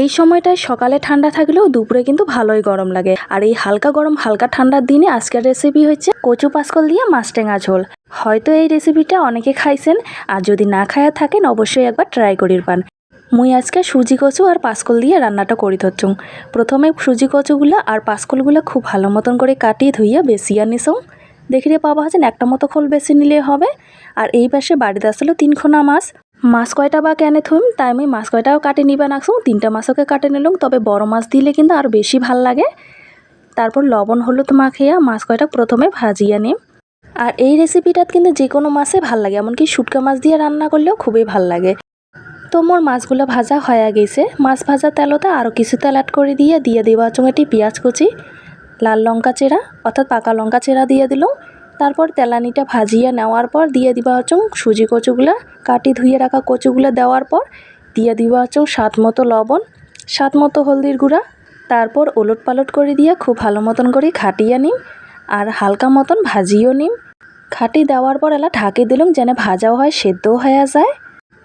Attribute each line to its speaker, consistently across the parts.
Speaker 1: এই সময়টায় সকালে ঠান্ডা থাকলেও দুপুরে কিন্তু ভালোই গরম লাগে। আর এই হালকা গরম, হালকা ঠান্ডার দিনে আজকের রেসিপি হচ্ছে কচু পাসকল দিয়ে মাছ টেঙা ঝোল। হয়তো এই রেসিপিটা অনেকে খাইছেন, আর যদি না খায়া থাকেন, অবশ্যই একবার ট্রাই করির পান। মুই আজকে সুজি কচু আর পাসকল দিয়ে রান্নাটা করি ধরছুম প্রথমে সুজি কচুগুলো আর পাসকলগুলো খুব ভালো মতন করে কাটিয়ে ধুইয়া বেসিয়া নিছং দেখিরে পাবা হচ্ছেন একটা মতো খোল বেশি নিলে হবে। আর এই পাশে বাড়িতে আসলো তিনখনা মাছ। মাছ কয়টা বা কেনে থুম? তাই আমি মাছ কয়টাও কাটে নিবা নাকছুম তিনটা মাছকে কাটে নিলাম, তবে বড় মাছ দিলে কিন্তু আর বেশি ভালো লাগে। তারপর লবণ, হলুদ মাখিয়া মাছ কয়টা প্রথমে ভাজিয়া নিম। আর এই রেসিপিটাত কিন্তু যে কোনো মাছে ভালো লাগে, এমনকি শুটকা মাছ দিয়ে রান্না করলেও খুবই ভালো লাগে। তো মোর মাছগুলো ভাজা হয়ে গেছে। মাছ ভাজা তেলতে আরও কিছু তেল অ্যাড করে দিয়ে দিয়ে দেওয়া চুঙেটি, পেঁয়াজ কুচি, লাল লঙ্কা চেরা অর্থাৎ পাকা লঙ্কা চেরা দিয়ে দিলাম। তারপর তেলানিটা ভাজিয়ে নেওয়ার পর দিয়ে দিবা হচ্ছে সুজি কচুগুলা, কাটি ধুয়ে রাখা কচুগুলো দেওয়ার পর দিয়ে দিবা হচ্ছে স্বাদ মতো লবণ স্বাদ মতো হলদির গুঁড়া, তারপর ওলট পালট করে দিয়ে খুব ভালো মতন করে খাটিয়ে নিম আর হালকা মতন ভাজিও নিম। খাটি দেওয়ার পর এলা ঢাকি দিলাম যেন ভাজাও হয়, সেদ্ধও হয়ে যায়।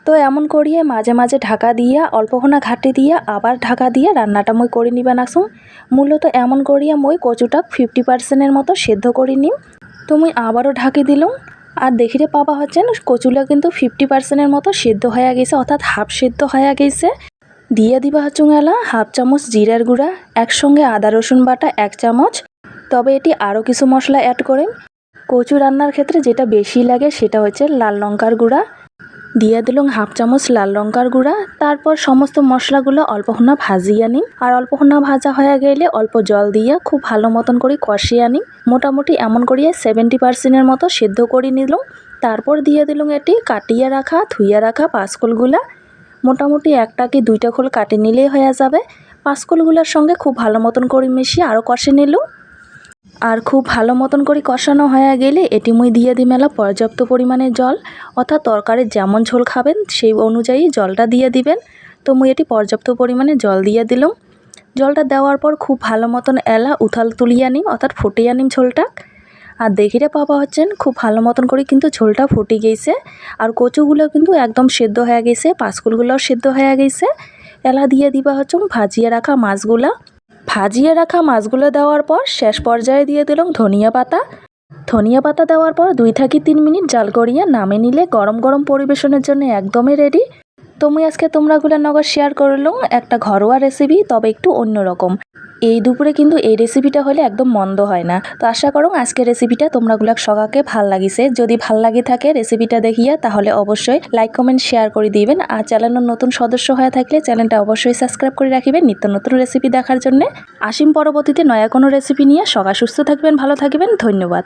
Speaker 1: তো এমন করিয়ে মাঝে মাঝে ঢাকা দিয়া অল্পক্ষণা ঘাটি দিয়া আবার ঢাকা দিয়ে রান্নাটা মই করে নিবা নাসুম মূলত এমন করিয়া মই কচুটা ফিফটি পার্সেন্টের মতো সেদ্ধ করে নিম। তো মুই আবারও ঢাকি দিলাম আর দেখিতে পাবা হচ্ছেন কচুলা কিন্তু ফিফটি পার্সেন্টের মতো সেদ্ধ হয়ে গেছে, অর্থাৎ হাফ সেদ্ধ হয়ে গেছে। দিয়ে দিবা হচ্ছে এলা হাফ চামচ জিরার গুঁড়া, একসঙ্গে আদা, রসুন বাটা, এক চামচ। তবে এটি আরও কিছু মশলা অ্যাড করেন। কচু রান্নার ক্ষেত্রে যেটা বেশি লাগে সেটা হচ্ছে লাল লঙ্কার গুঁড়া। দিয়ে দিলাম হাফ চামচ লাল লঙ্কার গুঁড়া, তারপর সমস্ত মশলাগুলো অল্পক্ষণা ভাজিয়ে নিম। আর অল্পক্ষণা ভাজা হয়ে গেলে অল্প জল দিয়ে খুব ভালো মতন করে কষিয়ে নিম। মোটামুটি এমন করিয়ে সেভেন্টি পার্সেন্টের মতো সেদ্ধ করে নিলাম তারপর দিয়ে দিলাম এটি কাটিয়ে রাখা, ধুইয়া রাখা পাঁচকলগুলা। মোটামুটি একটা কি দুইটা খোল কাটে নিলেই হয়ে যাবে। পাঁচকলগুলোর সঙ্গে খুব ভালো মতন করে মিশিয়ে আরও কষে নিলাম আর খুব ভালো মতন করে কষানো হয়ে গেলে এটি মুই দিয়ে দিই মেলা পর্যাপ্ত পরিমাণে জল। অর্থাৎ তরকারির যেমন ঝোল খাবেন, সেই অনুযায়ী জলটা দিয়ে দিবেন। তো মুই এটি পর্যাপ্ত পরিমাণে জল দিয়ে দিলাম। জলটা দেওয়ার পর খুব ভালো মতন এলা উথাল তুলিয়া নিম, অর্থাৎ ফুটিয়ে নিম ঝোলটা। আর দেখিরে পাবা হচ্ছেন, খুব ভালো মতন করে কিন্তু ঝোলটা ফুটে গেছে আর কচুগুলো কিন্তু একদম সেদ্ধ হয়ে গেছে পাঁচকুলগুলোও সেদ্ধ হয়ে গেছে এলা দিয়ে দিবা হচ্ছে ভাজিয়ে রাখা মাছগুলা। ভাজিয়ে রাখা মাছগুলো দেওয়ার পর শেষ পর্যায়ে দিয়ে দিলাম ধনিয়া পাতা। ধনিয়া পাতা দেওয়ার পর দুই থাকি তিন মিনিট জাল করিয়া নামে নিলে গরম গরম পরিবেশনের জন্য একদমই রেডি তুমি আজকে তোমরাগুলো নগর শেয়ার করলাম, একটা ঘরোয়া রেসিপি তবে একটু অন্যরকম। এই দুপুরে কিন্তু এই রেসিপিটা হলে একদম মন্দ হয় না। তো আশা করো আজকের রেসিপিটা তোমরা গুলাক সকাকে ভালো লাগিছে। যদি ভালো লাগে থাকে রেসিপিটা দেখিয়া, তাহলে অবশ্যই লাইক কমেন্ট শেয়ার করে দিবেন। আর চ্যানেলের নতুন সদস্য হয়ে থাকলে চ্যানেলটা অবশ্যই সাবস্ক্রাইব করে রাখবেন নিত্য নতুন রেসিপি দেখার জন্য। আসিম পরবর্তীতে নয়া কোনো রেসিপি নিয়ে সকা সুস্থ থাকবেন, ভালো থাকবেন। ধন্যবাদ।